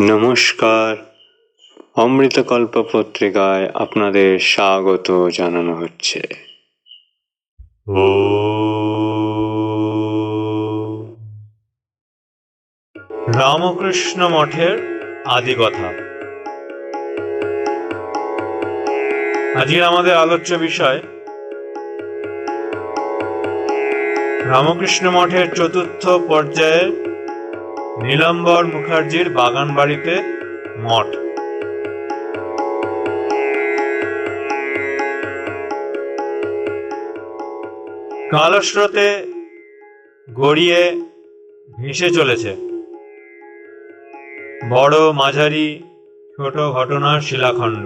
নমস্কার। অমৃতকল্প পত্রিকায় আপনাদের স্বাগত জানানো হচ্ছে। ও রামকৃষ্ণ মঠের আদি কথা আজকের আমাদের আলোচ্য বিষয়, রামকৃষ্ণ মঠের চতুর্থ পর্যায়ের নীলাম্বর মুখার্জির বাগান বাড়িতে মঠ। কালস্রোতে গড়িয়ে ভেসে চলেছে। বড় মাঝারি, ছোট ঘটনার শিলাখণ্ড।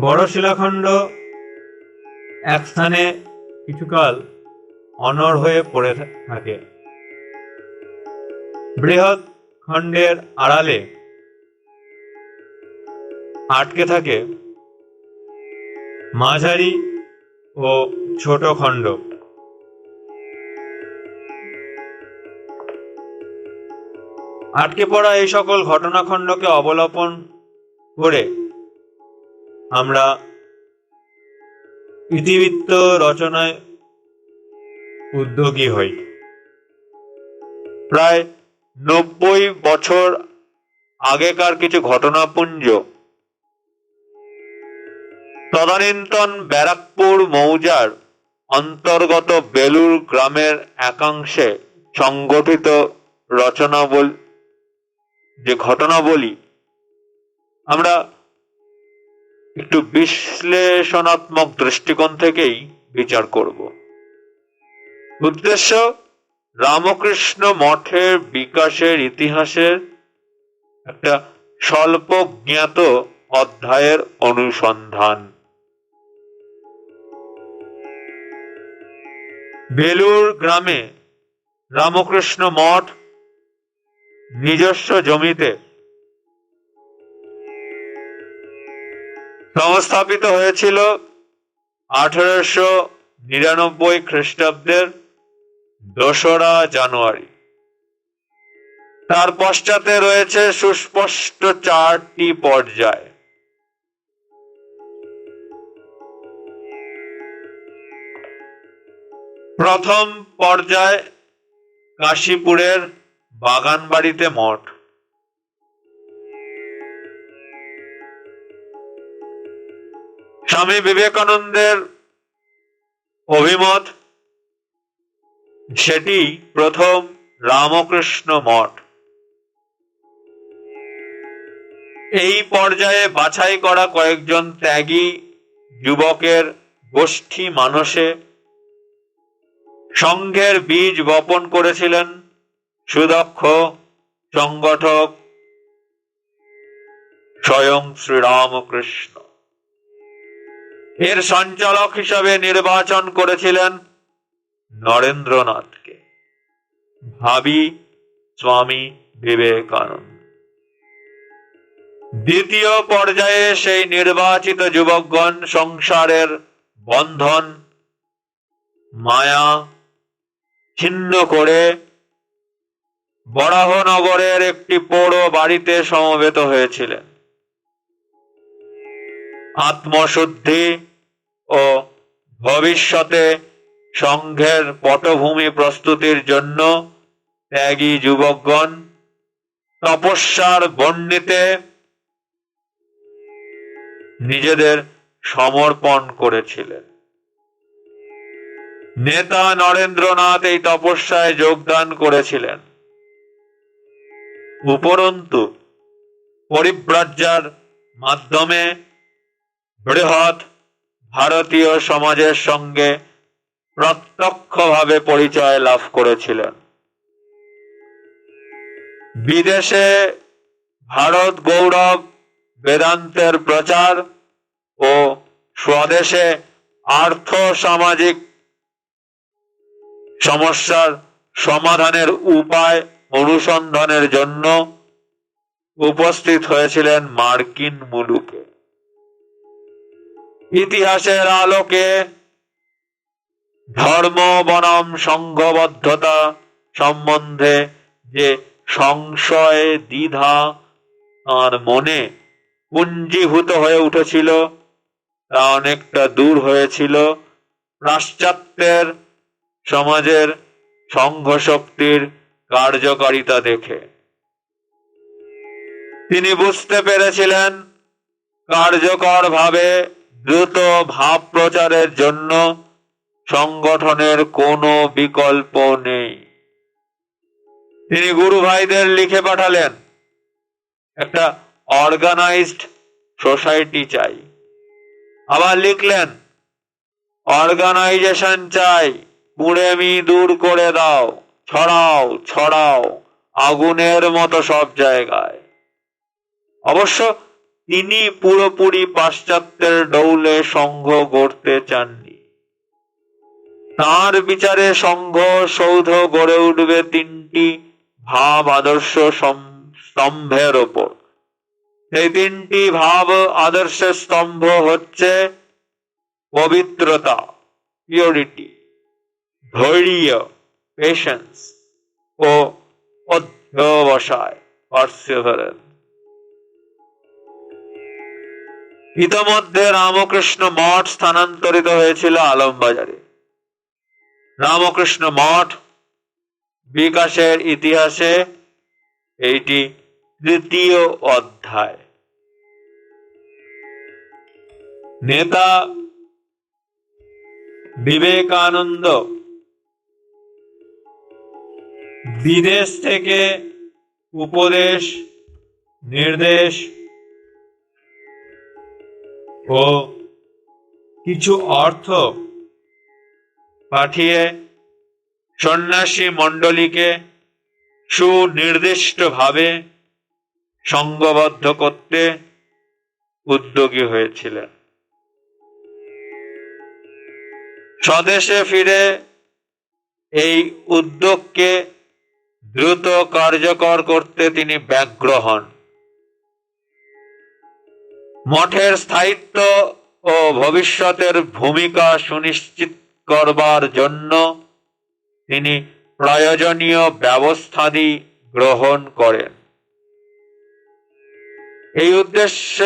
বড় শিলাখণ্ড এক স্থানে কিছুকাল অনর হয়ে পড়ে থাকে। বৃহৎ খণ্ডের আড়ালে আটকে থাকে মাঝারি ও ছোট খণ্ড। আটকে পড়া এই সকল ঘটনাখণ্ডকে অবলম্বন করে আমরা ইতিবৃত্ত রচনায় উদ্যোগী হই। প্রায় নব্বই বছর আগেকার কিছু ঘটনাপুঞ্জ। তদানীন্তন ব্যারাকপুর মৌজার অন্তর্গত বেলুর গ্রামের একাংশে সংগঠিত রচনাবল যে ঘটনাবলী, আমরা একটু বিশ্লেষণাত্মক দৃষ্টিকোণ থেকেই বিচার করব। উদ্দেশ্য, রামকৃষ্ণ মঠের বিকাশের ইতিহাসের একটা স্বল্প জ্ঞাত অধ্যায়ের অনুসন্ধান। বেলুর গ্রামে রামকৃষ্ণ মঠ নিজস্ব জমিতে সংস্থাপিত হয়েছিল আঠারোশো নিরানব্বই খ্রিস্টাব্দের দোসরা জানুয়ারি। তার পশ্চাতে রয়েছে সুস্পষ্ট চারটি পর্যায়। প্রথম পর্যায়, কাশীপুরের বাগানবাড়িতে মঠ। স্বামী বিবেকানন্দের অভিমত সেটি প্রথম রামকৃষ্ণ মঠ। এই পর্যায়ে বাছাই করা কয়েকজন ত্যাগী যুবকের গোষ্ঠী মানসে সংঘের বীজ বপন করেছিলেন সুদক্ষ সংগঠক স্বয়ং শ্রীরামকৃষ্ণ। এর সঞ্চালক হিসাবে নির্বাচন করেছিলেন নরেন্দ্রনাথকে। ভাবি স্বামী বিবেকানন্দ। দ্বিতীয় পর্যায়ে সেই নির্বাচিত যুবকগণ সংসারের বন্ধন, মায়া ছিন্ন করে বরাহনগরের একটি পৌর বাড়িতে সমবেত হয়েছিলেন। আত্মশুদ্ধি ও ভবিষ্যতে সংঘের পটভূমি প্রস্তুতির জন্য ত্যাগী যুবকগণ, তপস্যার বর্ণিতে নিজেদের সমর্পণ করেছিলেন। নেতা নরেন্দ্রনাথ এই তপস্যায় যোগদান করেছিলেন। উপরন্তু, পরিব্রাজ্যার মাধ্যমে বৃহৎ ভারতীয় সমাজের সঙ্গে প্রত্যক্ষভাবে পরিচয় লাভ করেছিলেন। বিদেশে ভারত গৌরব বেদান্তের প্রচার ও স্বদেশে আর্থ সামাজিক সমস্যার সমাধানের উপায় অনুসন্ধানের জন্য উপস্থিত হয়েছিলেন মার্কিন মুলুকে। ইতিহাসের আলোকে ধর্ম বনাম সংঘবদ্ধতা সম্বন্ধে যে সংশয় দ্বিধা তাঁর মনে পুঞ্জীভূত হয়ে উঠেছিল, তা অনেকটা দূর হয়েছিল। পাশ্চাত্যের সমাজের সংঘ শক্তির কার্যকারিতা দেখে। তিনি বুঝতে পেরেছিলেন কার্যকর ভাবে দ্রুত ভাব প্রচারের জন্য সংগঠনের কোনো বিকল্প নেই। তিনি গুরু ভাইদের লিখে পাঠালেন, একটা অর্গানাইজড সোসাইটি চাই। আবার লিখলেন, অর্গানাইজেশন চাই কুড়েমি দূর করে দাও, ছড়াও ছড়াও, আগুনের মতো সব জায়গায়। অবশ্য তিনি পুরোপুরি পাশ্চাত্যের ডৌলে সংঘ গড়তে চাননি। তার বিচারে সংঘ সৌধ গড়ে উঠবে তিনটি ভাব আদর্শ স্তম্ভের ওপর। এই তিনটি ভাব আদর্শের স্তম্ভ হচ্ছে পবিত্রতা পিওরিটি ধৈর্য পেশেন্স ও অধ্যবসায় ইতোমধ্যে রামকৃষ্ণ মঠ স্থানান্তরিত হয়েছিল আলমবাজারে। রামকৃষ্ণ মঠ বিকাশের ইতিহাসে এইটি তৃতীয় অধ্যায়। নেতা বিবেকানন্দ বিদেশ থেকে উপদেশ, নির্দেশ ও কিছু অর্থ পাঠিয়ে সন্ন্যাসী মণ্ডলীকে সুনির্দিষ্টভাবে সংঘবদ্ধ করতে উদ্যোগী হয়েছিলেন। স্বদেশে ফিরে এই উদ্যোগকে দ্রুত কার্যকর করতে তিনি ব্যগ্র হন। মঠের স্থায়িত্ব ও ভবিষ্যতের ভূমিকা সুনিশ্চিত করবার জন্য তিনি প্রয়োজনীয় ব্যবস্থাদি গ্রহণ করেন। এই উদ্দেশ্য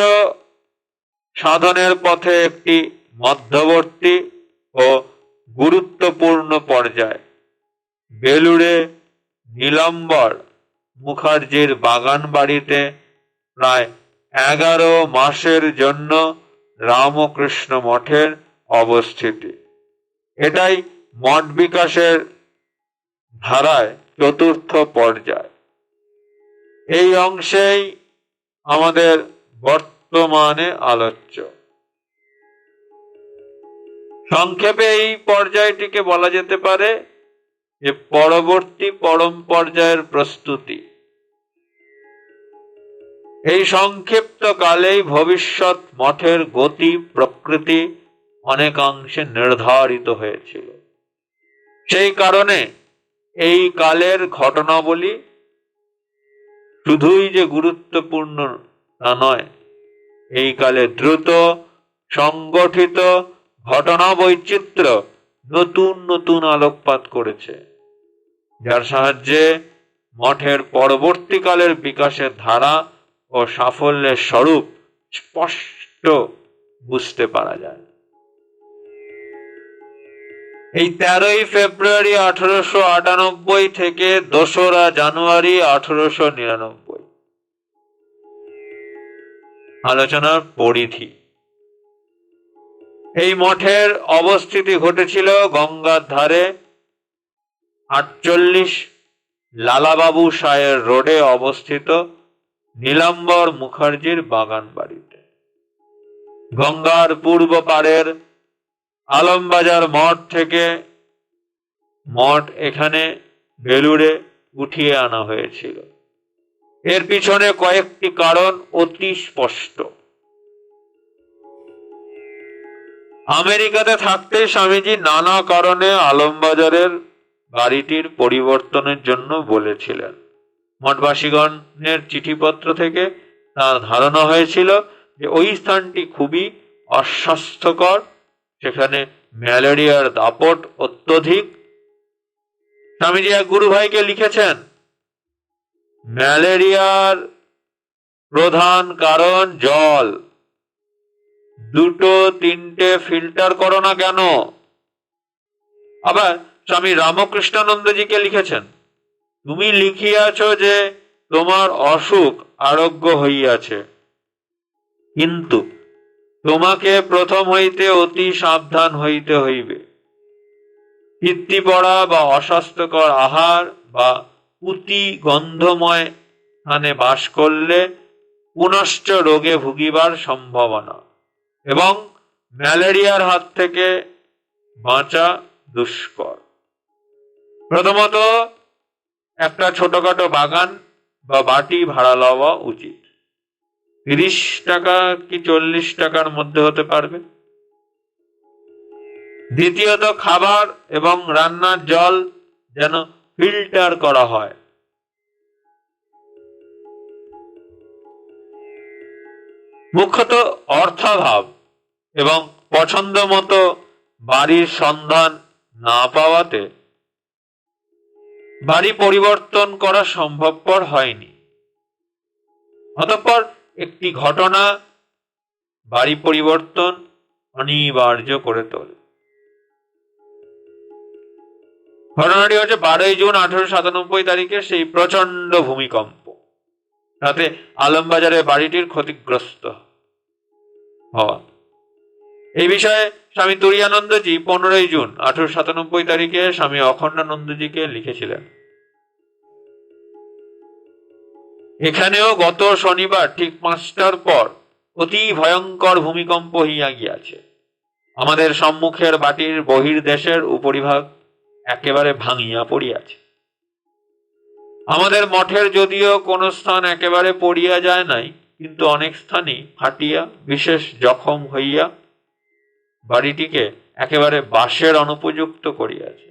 সাধনের পথে একটি মধ্যবর্তী ও গুরুত্বপূর্ণ পর্যায়। বেলুড়ে নীলম্বর মুখার্জির বাগান বাড়িতে প্রায় এগারো মাসের জন্য রামকৃষ্ণ মঠের অবস্থিতি। এটাই মঠ বিকাশের ধারায় চতুর্থ পর্যায়। এই অংশেই আমাদের বর্তমানে আলোচ্য। সংক্ষেপে এই পর্যায়টিকে বলা যেতে পারে যে পরবর্তী পরম পর্যায়ের প্রস্তুতি। এই সংক্ষিপ্ত কালেই ভবিষ্যৎ মঠের গতি, প্রকৃতি অনেকাংশে নির্ধারিত হয়েছিল। সেই কারণে এই কালের ঘটনাবলী শুধুই যে গুরুত্বপূর্ণ তা নয়, এই কালে দ্রুত সংগঠিত ঘটনা বৈচিত্র্য নতুন নতুন আলোকপাত করেছে, যার সাহায্যে মঠের পরবর্তীকালের বিকাশের ধারা ও সাফল্যের স্বরূপ স্পষ্ট বুঝতে পারা যায়। এই তেরোই ফেব্রুয়ারি আঠারোশো আটানব্বই থেকে দোসরা জানুয়ারি আঠারোশো নিরানব্বই। আলোচনার পরিধি। এই মঠের অবস্থিতি ঘটেছিল গঙ্গার ধারে আটচল্লিশ লালাবাবু সায়ের রোডে অবস্থিত নীলাম্বর মুখার্জির বাগান বাড়িতে গঙ্গার পূর্ব পারের আলমবাজার মঠ থেকে মঠ এখানে বেলুড়ে উঠিয়ে আনা হয়েছিল। এর পিছনে কয়েকটি কারণ অতি স্পষ্ট। আমেরিকাতে থাকতে স্বামীজি নানা কারণে আলমবাজারের বাড়িটির পরিবর্তনের জন্য বলেছিলেন। মঠবাসীগণের চিঠিপত্র থেকে তার ধারণা হয়েছিল যে ওই স্থানটি খুবই অস্বাস্থ্যকর সেখানে ম্যালেরিয়ার দাপট অত্যধিক। স্বামীজি এক গুরু ভাইকে লিখেছেন, ম্যালেরিয়ার প্রধান কারণ জল। দুটো তিনটে ফিল্টার করো না কেন? আবার স্বামী রামকৃষ্ণানন্দজিকে লিখেছেন, তুমি লিখিয়াছ যে তোমার অসুখ আরোগ্য হইয়াছে। কিন্তু তোমাকে প্রথম হইতে অতি সাবধান হইতে হইবে। পিত্তি পড়া বা অস্বাস্থ্যকর আহার বা পুতি গন্ধময় স্থানে বাস করলে পুনশ্চ রোগে ভুগিবার সম্ভাবনা এবং ম্যালেরিয়ার হাত থেকে বাঁচা দুষ্কর। প্রথমত, একটা ছোটখাটো বাগান বা বাটি ভাড়া লওয়া উচিত। তিরিশ টাকা কি চল্লিশ টাকার মধ্যে হতে পারবে? দ্বিতীয়ত খাবার এবং রান্নার জল যেন ফিল্টার করা হয়। মুখ্যত অর্থাভাব এবং পছন্দ মতো বাড়ির সন্ধান না পাওয়াতে বাড়ি পরিবর্তন করা সম্ভবপর হয়নি। অতঃপর একটি ঘটনা বাড়ি পরিবর্তন অনিবার্য করে তোলে। ঘটনাটি হচ্ছে বারোই জুন আঠারোশো সাতানব্বই তারিখে সেই প্রচণ্ড ভূমিকম্প। তাতে আলমবাজারে বাড়িটির ক্ষতিগ্রস্ত হওয়া এই বিষয়ে স্বামী তুরিয়ানন্দজি পনেরোই জুন আঠারোশো সাতানব্বই তারিখে স্বামী অখণ্ডানন্দজিকে লিখেছিলেন। এখানেও গত শনিবার ঠিক পাঁচটার পর অতি ভয়ঙ্কর ভূমিকম্প হইয়া গিয়াছে। আমাদের সম্মুখের বাটির বহির দেশের উপরিভাগ একেবারে ভাঙিয়া পড়িয়াছে। আমাদের মঠের যদিও কোন স্থান একেবারে পড়িয়া যায় নাই, কিন্তু অনেক স্থানই ফাটিয়া বিশেষ জখম হইয়া বাড়িটিকে একেবারে বাসের অনুপযুক্ত করিয়াছে।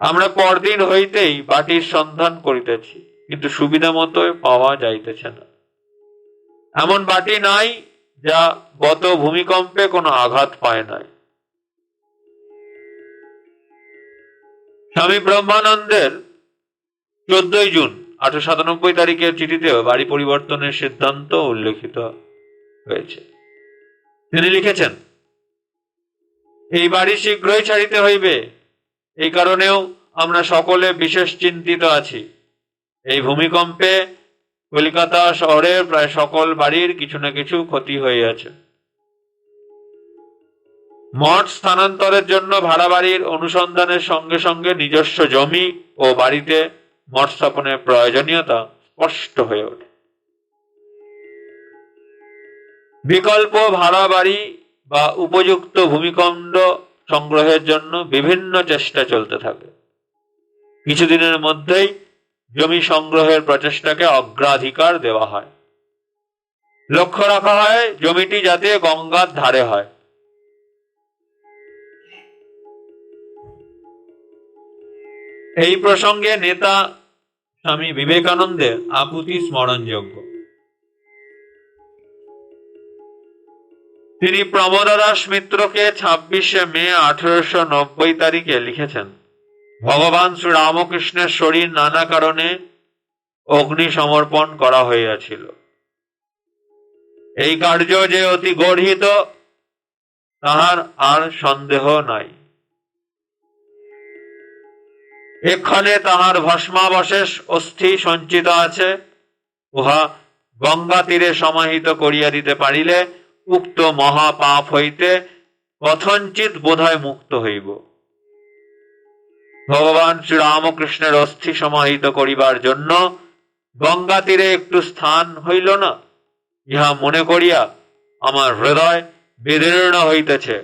আমরা পরদিন হইতেই বাটির সন্ধান করিতেছি। কিন্তু সুবিধা মতো পাওয়া যাইতেছে না। এমন বাটি নাই যা গত ভূমিকম্পে কোনো আঘাত পায় নাই। স্বামী ব্রহ্মানন্দের চোদ্দই জুন আঠারো সাতানব্বই তারিখের চিঠিতেও বাড়ি পরিবর্তনের সিদ্ধান্ত উল্লেখিত হয়েছে। তিনি লিখেছেন, এই বাড়ি শীঘ্রই ছাড়িতে হইবে। এই কারণেও আমরা সকলে বিশেষ চিন্তিত আছি। এই ভূমিকম্পে কলিকাতা শহরের প্রায় সকল বাড়ির কিছু না কিছু ক্ষতি হইয়াছে মঠ স্থানান্তরের জন্য ভাড়া বাড়ির অনুসন্ধানের সঙ্গে সঙ্গে নিজস্ব জমি ও বাড়িতে মঠ স্থাপনের প্রয়োজনীয়তা স্পষ্ট হয়ে ওঠে। বিকল্প ভাড়া বাড়ি বা উপযুক্ত ভূমিকণ্ড সংগ্রহের জন্য বিভিন্ন চেষ্টা চলতে থাকে। কিছুদিনের মধ্যেই জমি সংগ্রহের প্রচেষ্টাকে অগ্রাধিকার দেওয়া হয়। লক্ষ্য রাখা হয়, জমিটি যাতে গঙ্গার ধারে হয়। এই প্রসঙ্গে নেতা স্বামী বিবেকানন্দের আকুতি স্মরণযোগ্য। তিনি প্রমোদাস মিত্রকে ছাব্বিশে মে আঠারোশো নব্বই তারিখে লিখেছেন। ভগবান শ্রী রামকৃষ্ণের শরীর নানা কারণে অগ্নি সমর্পণ করা হইয়াছিল। এই কার্য যে অতি গর্হিত, তাহার আর সন্দেহ নাই। এক্ষণে তাহার ভস্মাবশেষ অস্থি সঞ্চিত আছে, উহা গঙ্গা তীরে সমাহিত করিয়া দিতে পারিলে উক্ত মহাপাপ হইতে কথঞ্চিত বোধহয় মুক্ত হইব। ভগবান শ্রীরামকৃষ্ণের অস্থি সমাহিত করিবার জন্য গঙ্গা তীরে একটু স্থান হইল না। ইহা মনে করিয়া আমার হৃদয় বিদীর্ণ হইতেছে।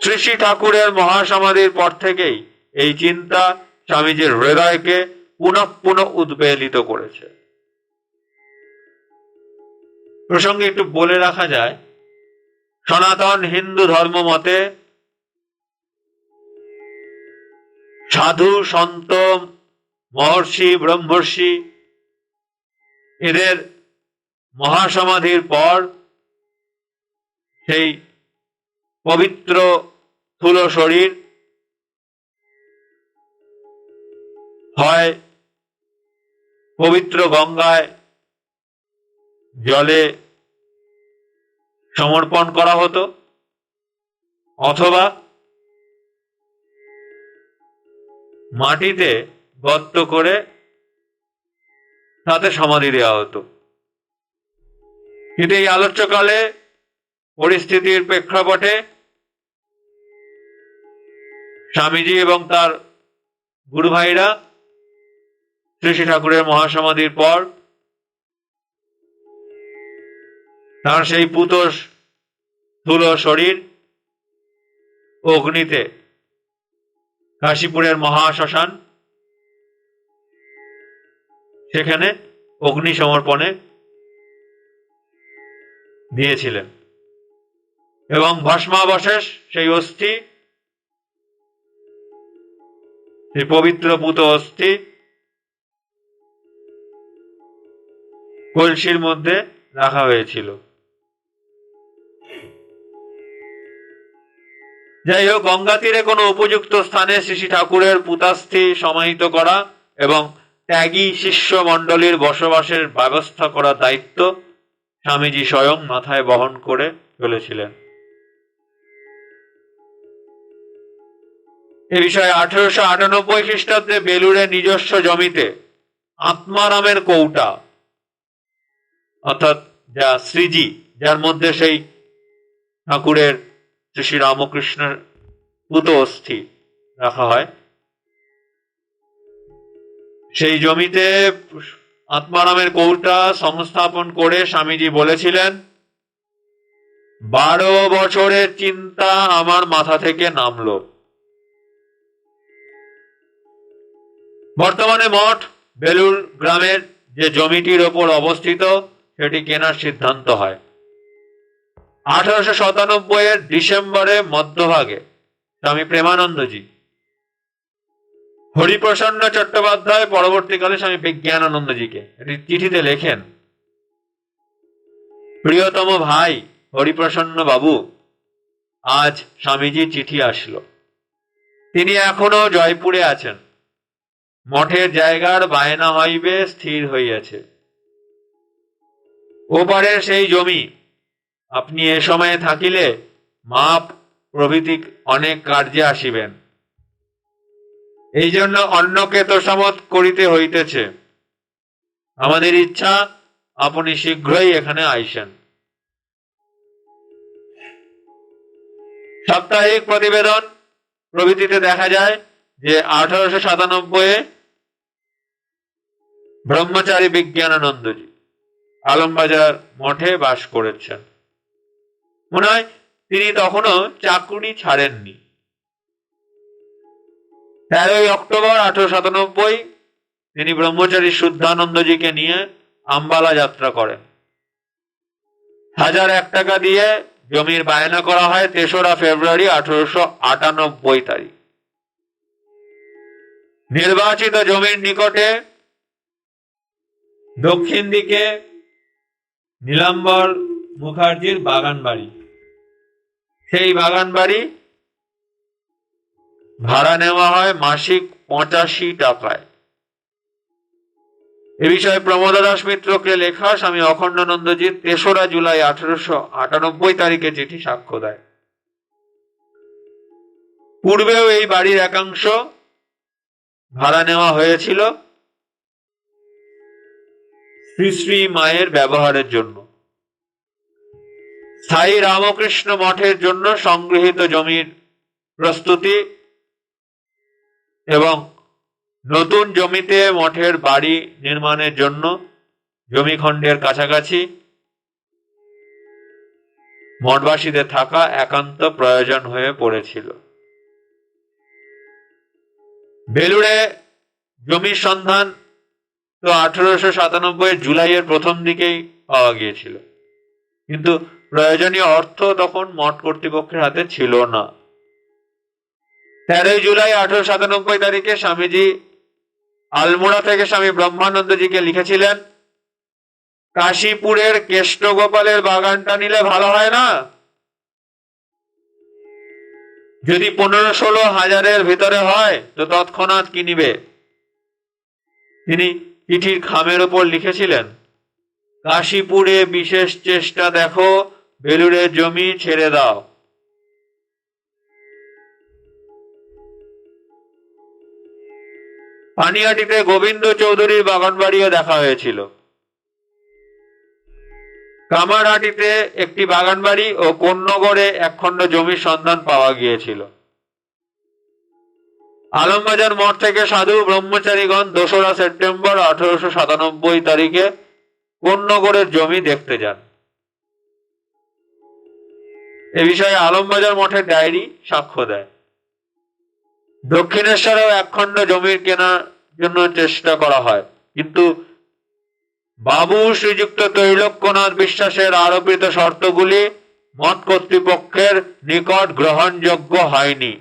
শ্রী শ্রী ঠাকুরের মহাসমাধির পর থেকেই এই চিন্তা স্বামীজির হৃদয়কে পুনঃ পুনঃ উদ্বেলিত করেছে। প্রসঙ্গে একটু বলে রাখা যায় সনাতন হিন্দু ধর্ম মতে সাধু, সন্ত, মহর্ষি, ব্রহ্মর্ষি এদের মহাসমাধির পর সেই পবিত্র স্থূল শরীর হয় পবিত্র গঙ্গায় জলে সমর্পণ করা হতো, অথবা মাটিতে গর্ত করে তাতে সমাধি দেওয়া হতো। কিন্তু এই আলোচ্যকালে পরিস্থিতির প্রেক্ষাপটে স্বামীজি এবং তার গুরু ভাইরা শ্রী শ্রী ঠাকুরের মহাসমাধির পর তার সেই পুতোষ ধুলো শরীর অগ্নিতে কাশীপুরের মহাশ্মশান, সেখানে অগ্নি সমর্পণে দিয়েছিলেন। এবং ভস্মাবশেষ সেই অস্থি, সেই পবিত্র পুত অস্থি কলসির মধ্যে রাখা হয়েছিল। যাই হোক গঙ্গা তীরে কোনো উপযুক্ত স্থানে শ্রী ঠাকুরের পুতাস্থি সমাহিত করা এবং ত্যাগী শিষ্য মণ্ডলীর বসবাসের ব্যবস্থা করা দায়িত্ব স্বামীজি স্বয়ং মাথায় বহন করে চলেছিলেন। এ বিষয়ে আঠেরোশো আটানব্বই খ্রিস্টাব্দে বেলুড়ে নিজস্ব জমিতে আত্মারামের কৌটা, অর্থাৎ যা শ্রীজি, যার মধ্যে সেই ঠাকুরের শ্রী শ্রী রামকৃষ্ণের পুত অস্থি রাখা হয়। সেই জমিতে আত্মারামের কৌটা সংস্থাপন করে স্বামীজি বলেছিলেন, বারো বছরের চিন্তা আমার মাথা থেকে নামলো। বর্তমানে মঠ বেলুর গ্রামের যে জমিটির ওপর অবস্থিত, সেটি কেনার সিদ্ধান্ত হয়। আঠারোশো সাতানব্বই এর ডিসেম্বরে মধ্যভাগে, স্বামী প্রেমানন্দজি। হরিপ্রসন্ন চট্টোপাধ্যায় পরবর্তীকালে স্বামী বিজ্ঞানানন্দজিকে। এটি চিঠিতে লেখেন, প্রিয়তম ভাই, হরিপ্রসন্ন বাবু, আজ স্বামীজি চিঠি আসলো। তিনি এখনও জয়পুরে আছেন। মঠের জায়গার বায়না হইবে স্থির হইয়াছে। ওপারের সেই জমি আপনি এ সময়ে থাকিলে মাপ প্রভৃতি অনেক কার্যে আসিবেন। এই জন্য অন্যকে তোষামত করিতে হইতেছে। আমাদের ইচ্ছা, আপনি শীঘ্রই এখানে আইসেন। সাপ্তাহিক প্রতিবেদন প্রভৃতিতে দেখা যায় যে আঠারোশো সাতানব্বই ব্রহ্মচারী বিজ্ঞানানন্দজি আলমবাজার মঠে বাস করেছেন। মনে হয় তিনি তখনও চাকুরি ছাড়েননি। তেরোই অক্টোবর আঠারো সাতানব্বই তিনি ব্রহ্মচারী শুদ্ধানন্দজিকে নিয়ে আম্বালা যাত্রা করেন। হাজার এক টাকা দিয়ে জমির বায়না করা হয় তেসরা ফেব্রুয়ারি আঠারোশো আটানব্বই তারিখ। নির্বাচিত জমির নিকটে দক্ষিণ দিকে নীলাম্বর মুখার্জির বাগান বাড়ি সেই বাগান বাড়ি ভাড়া নেওয়া হয় মাসিক পঁচাশি টাকায়। এ বিষয়ে প্রমোদ দাস মিত্রকে লেখা স্বামী অখণ্ডানন্দজির তেসরা জুলাই আঠারোশো আটানব্বই তারিখে চিঠি সাক্ষ্য দেয়। পূর্বেও এই বাড়ির একাংশ ভাড়া নেওয়া হয়েছিল শ্রী শ্রী মায়ের ব্যবহারের জন্য। স্থায়ী রামকৃষ্ণ মঠের জন্য সংগৃহীত জমির প্রস্তুতি এবং নতুন জমিতে মঠের বাড়ি নির্মাণের জন্য জমিখণ্ডের কাছাকাছি মঠবাসীদের থাকা একান্ত প্রয়োজন হয়ে পড়েছিল। বেলুড়ে জমির সন্ধান তো আঠারোশো সাতানব্বই জুলাইয়ের প্রথম দিকেই পাওয়া গিয়েছিল। কিন্তু প্রয়োজনীয় অর্থ তখন মঠ কর্তৃপক্ষের হাতে ছিল না। তেরোই জুলাই আঠারোশো সাতানব্বই তারিখে স্বামীজি আলমোড়া থেকে স্বামী ব্রহ্মানন্দজিকে লিখেছিলেন, কাশীপুরের কেষ্টগোপালের বাগানটা নিলে ভালো হয় না? যদি পনেরো ষোলো হাজারের ভিতরে হয়, তো তৎক্ষণাৎ কিনিবে তিনি চিঠির খামের ওপর লিখেছিলেন, কাশীপুরে বিশেষ চেষ্টা দেখো বেলুড়ের জমি ছেড়ে দাও। পানিহাটিতে গোবিন্দ চৌধুরীর বাগান বাড়িও দেখা হয়েছিল। কামারহাটিতে একটি বাগান বাড়ি ও কন্যগড়ে একখণ্ড জমির সন্ধান পাওয়া গিয়েছিল। আলমবাজার মঠ থেকে সাধু ব্রহ্মচারীগণ দোসরা সেপ্টেম্বর আঠারোশো সাতানব্বই তারিখে কন্যগড়ের জমি দেখতে যান। এ বিষয়ে আলমবাজার মঠের ডায়েরি সাক্ষ্য দেয়। দক্ষিণেশ্বরেও একখণ্ড জমির কেনার জন্য চেষ্টা করা হয়। কিন্তু বাবু শ্রীযুক্ত তৈলক্যনাথ বিশ্বাসের আরোপিত শর্তগুলি মঠ কর্তৃপক্ষের নিকট গ্রহণযোগ্য হয়নি।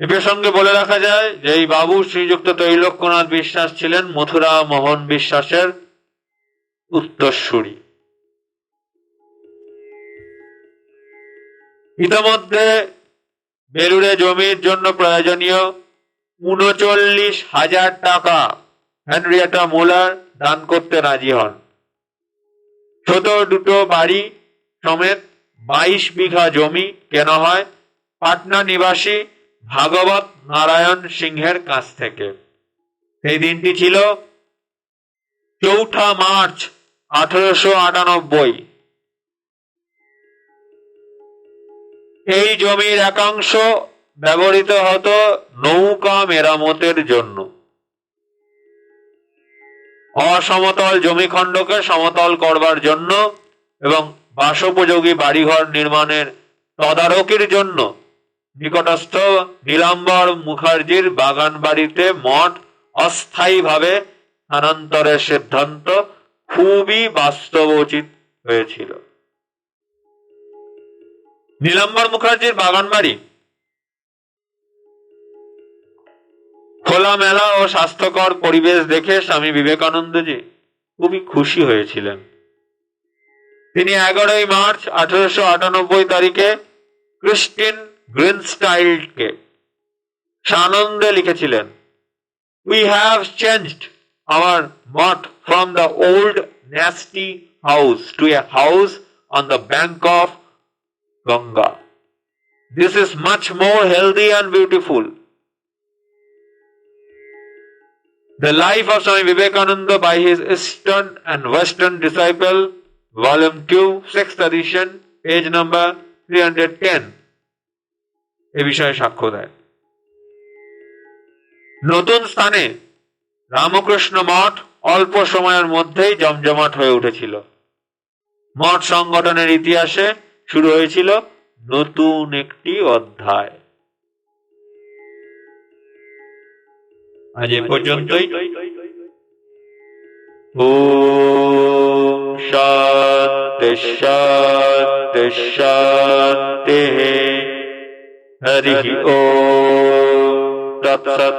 এ প্রসঙ্গে বলে রাখা যায় যে এই বাবু শ্রীযুক্ত তৈলক্যনাথ বিশ্বাস ছিলেন মথুরা মোহন বিশ্বাসের উত্তরসূরি। ইতিমধ্যে বেলুড়ে জমির জন্য প্রয়োজনীয় উনচল্লিশ হাজার টাকা হেনরিয়েটা মুলার দান করতে রাজি হন। ছোট দুটো বাড়ি সমেত বাইশ বিঘা জমি কেনা হয় পাটনা নিবাসী ভাগবত নারায়ণ সিংহের কাছ থেকে। এই দিনটি ছিল চৌঠা মার্চ আঠারোশো আটানব্বই। এই জমির একাংশ ব্যবহৃত হতো নৌকা মেরামতের জন্য। অসমতল জমিখণ্ডকে সমতল করবার জন্য এবং বাসোপযোগী বাড়িঘর নির্মাণের তদারকির জন্য নিকটস্থ নীলাম্বর মুখার্জির বাগান বাড়িতে মঠ অস্থায়ীভাবে স্থানান্তরের সিদ্ধান্ত খুবই বাস্তবোচিত হয়েছিল। নীলাম্বর মুখার্জির বাগান বাড়ি খোলামেলা ও স্বাস্থ্যকর পরিবেশ দেখে স্বামী বিবেকানন্দজি খুবই খুশি হয়েছিলেন। তিনি এগারোই মার্চ আঠারোশো আটানব্বই তারিখে ক্রিস্টিন গ্রিনস্টাইলকে সানন্দে লিখেছিলেন we have changed Our math from the old nasty house to a house on the bank of Ganga this is much more healthy and beautiful The Life of Swami Vivekananda by his Eastern and Western Disciple, Volume 2, 6th edition, page number 310. এ বিষয়ে সাক্ষ্য দেয় নতুন স্থানে রামকৃষ্ণ মঠ অল্প সময়ের মধ্যেই জমজমাট হয়ে উঠেছিল মঠ সংগঠনের ইতিহাসে শুরু হয়েছিল নতুন একটি অধ্যায় আজ এ পর্যন্তই ও শান্তি শান্তি শান্তি হরি ও তৎসৎ